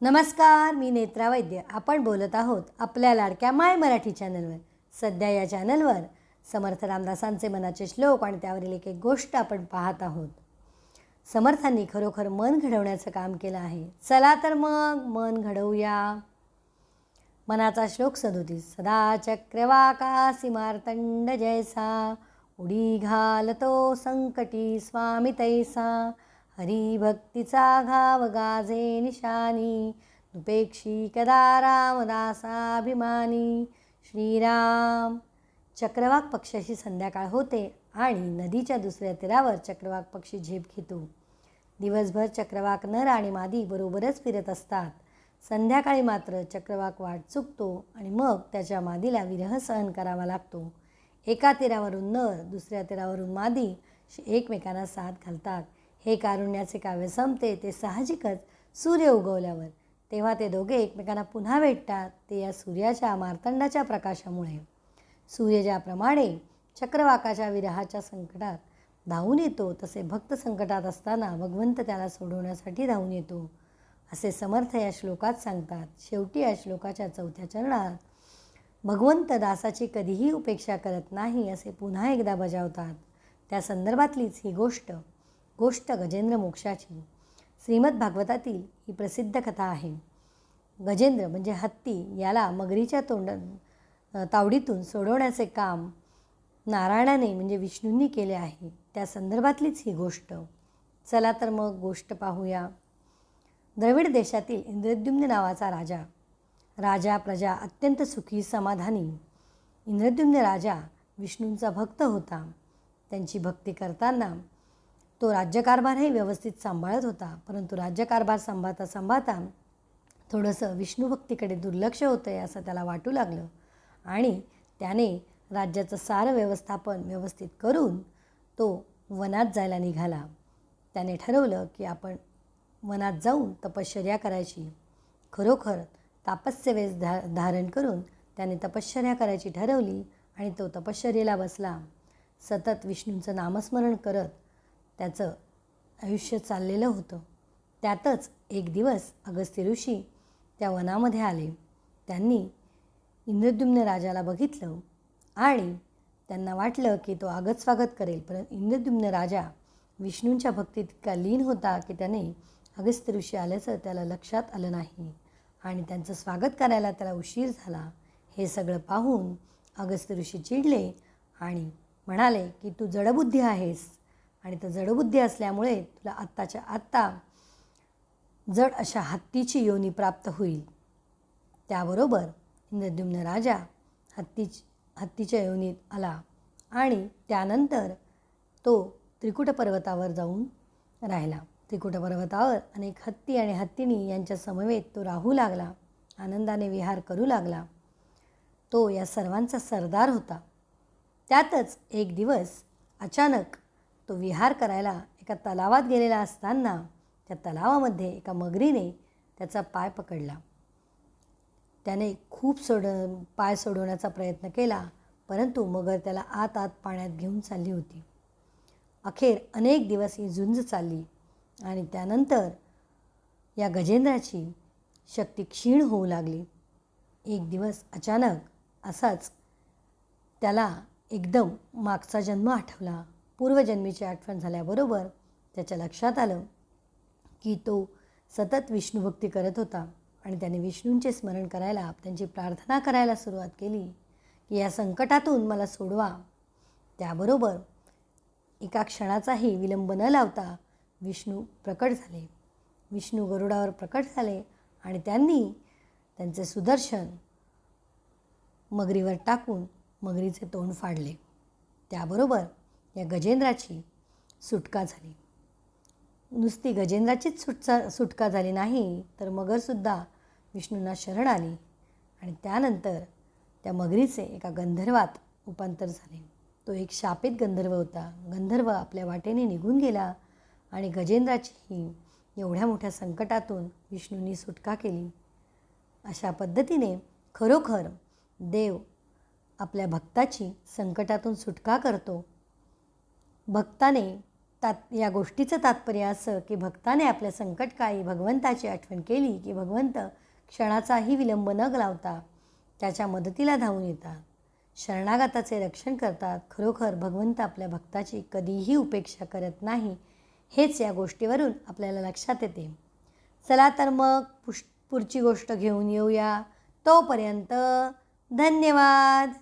नमस्कार मी नेत्रा वैद्य. आपण बोलत आहोत आपल्या लाडक्या माय मराठी चॅनलवर. सध्या या चॅनलवर समर्थ रामदासांचे मनाचे श्लोक आणि त्यावरील एक एक गोष्ट आपण पाहत आहोत. समर्थांनी खरोखर मन घडवण्याचं काम केलं आहे. चला तर मग मन घडवूया. मनाचा श्लोक सदोतीस. सदा चक्रवाका मार्तंड जैसा उडी घालतो संकटी स्वामी तैसा. हरिभक्तीचा घाव गाजे निशानी उपेक्षी कदा रामदासाभिमानी. श्रीराम चक्रवाक पक्षाशी संध्याकाळ होते आणि नदीच्या दुसऱ्या तीरावर चक्रवाक पक्षी झेप घेतो. दिवसभर चक्रवाक नर आणि मादी बरोबरच फिरत असतात. संध्याकाळी मात्र चक्रवाक वाट चुकतो आणि मग त्याच्या मादीला विरह सहन करावा लागतो. एका तीरावरून नर दुसऱ्या तीरावरून मादी एकमेकांना साथ घालतात. हे कारुण्याचे काव्य संपते ते साहजिकच सूर्य उगवल्यावर. तेव्हा ते दोघे एकमेकांना पुन्हा भेटतात ते या सूर्याच्या मार्तंडाच्या प्रकाशामुळे. सूर्य ज्याप्रमाणे चक्रवाकाच्या विरहाच्या संकटात धावून येतो तसे भक्त संकटात असताना भगवंत त्याला सोडवण्यासाठी धावून येतो. असे समर्थ या श्लोकात सांगतात. शेवटी या श्लोकाच्या चौथ्या चरणात भगवंत दासाची कधीही उपेक्षा करत नाही असे पुन्हा एकदा बजावतात. त्या संदर्भातलीच ही गोष्ट गोष्ट गजेंद्र मोक्षाची. श्रीमद भागवतातील ही प्रसिद्ध कथा आहे. गजेंद्र म्हणजे हत्ती याला मगरीच्या तोंड तावडीतून सोडवण्याचे काम नारायणाने म्हणजे विष्णूंनी केले आहे. त्या संदर्भातलीच ही गोष्ट. चला तर मग गोष्ट पाहूया. द्रविड देशातील इंद्रद्युम्न नावाचा राजा. राजा प्रजा अत्यंत सुखी समाधानी. इंद्रद्युम्न राजा विष्णूंचा भक्त होता. त्यांची भक्ती करताना तो राज्यकारभारही व्यवस्थित सांभाळत होता. परंतु राज्यकारभार सांभाळता सांभाळता थोडंसं विष्णूभक्तीकडे दुर्लक्ष होतं आहे असं त्याला वाटू लागलं. आणि त्याने राज्याचं सारं व्यवस्थापन व्यवस्थित करून तो वनात जायला निघाला. त्याने ठरवलं की आपण वनात जाऊन तपश्चर्या करायची. खरोखर तापस्यवेश धा धारण करून त्याने तपश्चर्या करायची ठरवली आणि तो तपश्चर्येला बसला. सतत विष्णूंचं नामस्मरण करत त्याचं आयुष्य चाललेलं होतं. त्यातच एक दिवस अगस्त्य ऋषी त्या वनामध्ये आले. त्यांनी इंद्रद्युम्न राजाला बघितलं आणि त्यांना वाटलं की तो आगत स्वागत करेल. परंतु इंद्रद्युम्न राजा विष्णूंच्या भक्तीत इतका लीन होता की त्याने अगस्त्य ऋषी आल्याचं त्याला लक्षात आलं नाही आणि त्यांचं स्वागत करायला त्याला उशीर झाला. हे सगळं पाहून अगस्त्य ऋषी चिडले आणि म्हणाले की तू जडबुद्धी आहेस. आणि तर जडबुद्धी असल्यामुळे तुला आत्ताच्या आत्ता जड अशा हत्तीची योनी प्राप्त होईल. त्याबरोबर इंद्रद्युम्न राजा हत्ती हत्तीच्या योनीत आला आणि त्यानंतर तो त्रिकुट पर्वतावर जाऊन राहिला. त्रिकुट पर्वतावर अनेक हत्ती आणि हत्तीनी यांच्या समवेत तो राहू लागला आनंदाने विहार करू लागला. तो या सर्वांचा सरदार होता. त्यातच एक दिवस अचानक तो विहार करायला एका तलावात गेलेला असताना त्या तलावामध्ये एका मगरीने त्याचा पाय पकडला. त्याने खूप सोड पाय सोडवण्याचा प्रयत्न केला परंतु मगर त्याला आत आत पाण्यात घेऊन चालली होती. अखेर अनेक दिवस ही झुंज चालली आणि त्यानंतर या गजेंद्राची शक्ती क्षीण होऊ लागली. एक दिवस अचानक असाच त्याला एकदम मागचा जन्म आठवला. पूर्वजन्मीची आठवण झाल्याबरोबर त्याच्या लक्षात आलं की तो सतत विष्णुभक्ती करत होता आणि त्याने विष्णूंचे स्मरण करायला त्यांची प्रार्थना करायला सुरुवात केली की या संकटातून मला सोडवा. त्याबरोबर एका क्षणाचाही विलंब न लावता विष्णू प्रकट झाले. विष्णू गरुडावर प्रकट झाले आणि त्यांनी त्यांचे सुदर्शन मगरीवर टाकून मगरीचे तोंड फाडले. त्याबरोबर या गजेंद्राची सुटका झाली. नुसती गजेंद्राचीच सुटचा सुटका झाली नाही तर मगरसुद्धा विष्णूंना शरण आली आणि त्यानंतर त्या मगरीचे एका गंधर्वात रूपांतर झाले. तो एक शापित गंधर्व होता. गंधर्व आपल्या वाटेने निघून गेला आणि गजेंद्राचीही एवढ्या मोठ्या संकटातून विष्णूंनी सुटका केली. अशा पद्धतीने खरोखर देव आपल्या भक्ताची संकटातून सुटका करतो भक्ताने तात या गोष्टीचं तात्पर्य असं की भक्ताने आपल्या संकटकाळी भगवंताची आठवण केली की भगवंत क्षणाचाही विलंब न लावता त्याच्या मदतीला धावून येतात. शरणागताचे रक्षण करतात. खरोखर भगवंत आपल्या भक्ताची कधीही उपेक्षा करत नाही हेच या गोष्टीवरून आपल्याला लक्षात येते. चला तर मग पुश पुढची गोष्ट घेऊन येऊया. तोपर्यंत धन्यवाद!